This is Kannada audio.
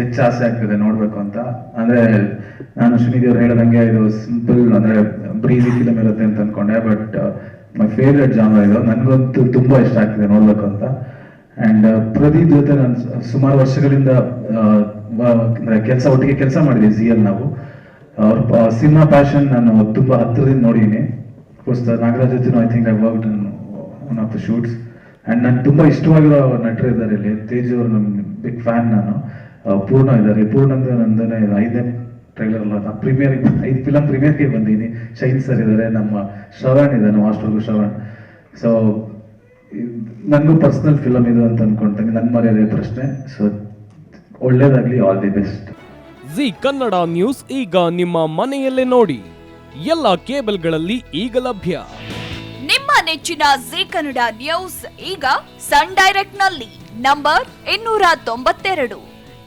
ಹೆಚ್ಚು ಆಸೆ ಆಗ್ತದೆ ನೋಡ್ಬೇಕು ಅಂತ. ಅಂದ್ರೆ ನಾನು ಶ್ರೀನಿಧಿ ಅವ್ರು ಹೇಳದಂಗೆ ಇದು ಸಿಂಪಲ್ ಅಂದ್ರೆ ಬ್ರೀಸಿ ಫಿಲಮ್ ಇರುತ್ತೆ ಅಂತ ಅನ್ಕೊಂಡೆ ಬಟ್ ಮೈ ಫೇವ್ರೆಟ್ ಜಾನರ್ ಇದು. ನನ್ಗಂತೂ ತುಂಬಾ ಇಷ್ಟ ಆಗ್ತಿದೆ ನೋಡ್ಬೇಕು ಅಂತ. ಅಂಡ್ ಪ್ರದೀಪ್ ಜೊತೆ ನಾನು ಸುಮಾರು ವರ್ಷಗಳಿಂದ ಕೆಲಸ, ಒಟ್ಟಿಗೆ ಕೆಲಸ ಮಾಡಿದ್ವಿ ಜಿಯಲ್ಲಿ ನಾವು. ಅವ್ರ ಸಿನಿಮಾ ಪ್ಯಾಷನ್ ನಾನು ತುಂಬಾ ಹತ್ತಿರದಿಂದ ನೋಡಿದ್ದೀನಿ ನಾಗರಾಜ್ ಜೊತೆ I think I work one of the shoots and ನಾನು ತುಂಬಾ ಇಷ್ಟವಾಗಿರೋ ನಟರು ಇದ್ದಾರೆ ಇಲ್ಲಿ. ತೇಜ್ ಅವರು ನಮ್ ಬಿಗ್ ಫ್ಯಾನ್ ನಾನು. ಪೂರ್ಣ ಇದ್ದಾರೆ. ಪೂರ್ಣ ಅಂದ್ರೆ ನಂದನೇ ಐದನೇ ಟ್ರೈಲರ್ ಅಲ್ಲ ನಾನು ಪ್ರೀಮಿಯರ್ ಐದು ಫಿಲಮ್ ಪ್ರೀಮಿಯರ್ಗೆ ಬಂದಿದ್ದೀನಿ ಶೈನ್ ಸರ್ ಇದ್ದಾರೆ ನಮ್ಮ ಶ್ರವಣ್ ಇದ್ದಾನೆ ಮಾಸ್ಟರ್ಗು ಶ್ರವಣ್. ಸೊ ನನಗೂ ಪರ್ಸನಲ್ ಫಿಲಮ್ ಇದು ಅಂತ ಅನ್ಕೊಂತೀನಿ. ನನ್ನ ಮರ್ಯಾದೆ ಪ್ರಶ್ನೆ. ಸೊ ಒಳ್ಳೇದಾಗ್ಲಿ all the best Zee Kannada news ಈಗ ನಿಮ್ಮ ಮನೆಯಲ್ಲೇ ನೋಡಿ. ಎಲ್ಲ ಕೇಬಲ್ಗಳಲ್ಲಿ ಈಗ ಲಭ್ಯ. ನಿಮ್ಮ ನೆಚ್ಚಿನ ಜಿ ಕನ್ನಡ ನ್ಯೂಸ್ ಈಗ ಸನ್ ಡೈರೆಕ್ಟ್ನಲ್ಲಿ ನಂಬರ್ ಇನ್ನೂರ ತೊಂಬತ್ತೆರಡು.